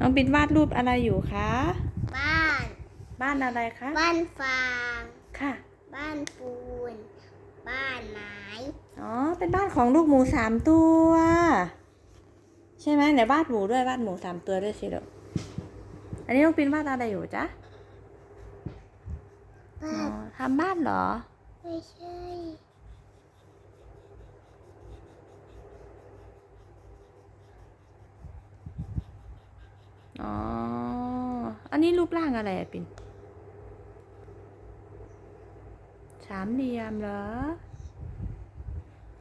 น้องปินวาดรูปอะไรอยู่คะ บ้าน บ้านอะไรคะ บ้านฟาง ค่ะ บ้านปูน บ้านไม้ อ๋อ เป็นบ้านของลูกหมูสามตัว ใช่ไหมไหนวาดหมูด้วยวาดหมูสามตัวด้วยสิลูกอันนี้น้องปินวาดอะไรอยู่จ๊ะอ๋บ้าอนทำบ้านเหรอ ไม่ใช่ อ๋อ อันนี้รูปร่างอะไรอะปินสามเหลี่ยมเหรอ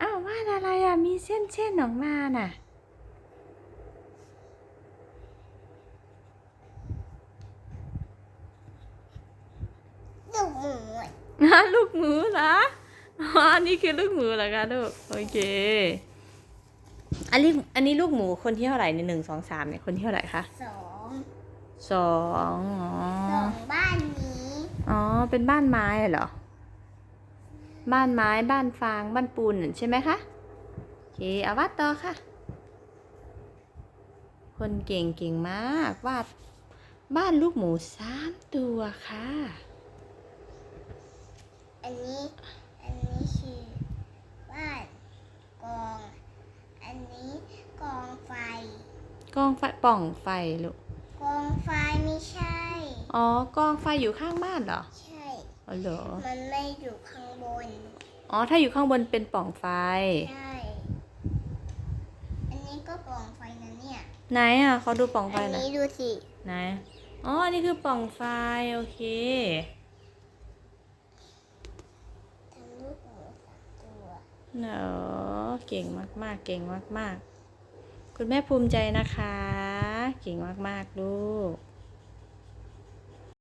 อ้าววาดอะไรอะมีเส้นเส้นๆออกมาน่ะ ลูกหมูฮะลูกหมูเหรออ๋ออันนี้คือลูกหมูเหรอคะลูก โอเค อันนี้อันนี้ลูกหมูคนที่เท่าไหร่ในหนึ่งสองสามเนี่ยคนที่เท่าไหร่คะ สอง สองอ๋อสองบ้านนี้อ๋อเป็นบ้านไม้เหรอ บ้านไม้บ้านฟางบ้านปูนนั่นใช่ไหมคะโอเคเอาวาดต่อค่ะ คนเก่งเก่งมากวาดบ้านลูกหมูสามตัวค่ะ อันนี้ อันนี้คือบ้านกอง อันนี้กองไฟ กองไฟป่องไฟลูกกอง ไฟไม่ใช่ อ๋อกองไฟอยู่ข้างบ้านเหรอ ใช่ อ๋อเหรอ มันไม่อยู่ข้างบน อ๋อ ถ้าอยู่ข้างบนเป็นป่องไฟ ใช่ อันนี้ก็กองไฟนะเนี่ย ไหนอะเขาดูป่องไฟอันหน่อยนี้ดูสิ ไหน อ๋อ อันนี้คือป่องไฟ โอเค ทำลูกหมูสามตัว เนอะเก่งมากๆ เก่งมากๆ คุณแม่ภูมิใจนะคะ เก่งมาก ๆ ลูก